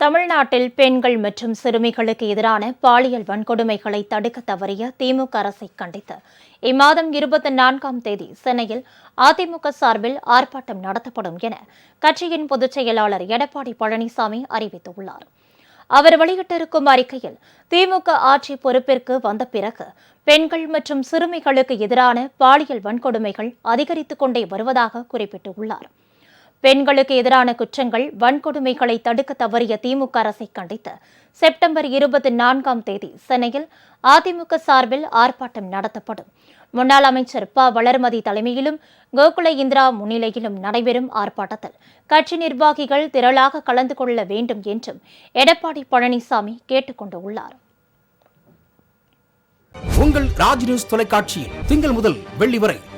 தமிழ்நாட்டில் பெண்கள் மற்றும் சிறுமிகளுக்கு எதிரான பாலியல் வன்கொடுமைகளை தடுக்க தவறிய திமுக அரசை கண்டித்து. இம்மாதம் இருபத்தி நான்காம் தேதி சென்னையில் அதிமுக சார்பில் ஆர்ப்பாட்டம் நடத்தப்படும் என கட்சியின் பொதுச் செயலாளர் எடப்பாடி பழனிசாமி அறிவித்துள்ளார். அவர் வெளியிட்டிருக்கும் அறிக்கையில் திமுக ஆட்சி பொறுப்பிற்கு வந்த பிறகு பெண்கள் மற்றும் சிறுமிகளுக்கு எதிரான பாலியல் வன்கொடுமைகள் அதிகரித்துக் கொண்டே வருவதாக குறிப்பிட்டுள்ளார். பெண்களுக்கு எதிரான குற்றங்கள் வன்கொடுமைகளை தடுக்க தவறிய திமுக அரசை கண்டித்து செப்டம்பர் இருபத்தி நான்காம் தேதி சென்னையில் அதிமுக சார்பில் ஆர்ப்பாட்டம் நடத்தப்படும். முன்னாள் அமைச்சர் ப. வளர்மதி தலைமையிலும் கோகுல இந்திரா முன்னிலையிலும் நடைபெறும் ஆர்ப்பாட்டத்தில் கட்சி நிர்வாகிகள் திரளாக கலந்து கொள்ள வேண்டும் என்றும் எடப்பாடி பழனிசாமி கேட்டுக்கொண்டுள்ளார் உங்கள் ராஜ் நியூஸ் தொலைக்காட்சியில் திங்கள் முதல் வெள்ளி வரை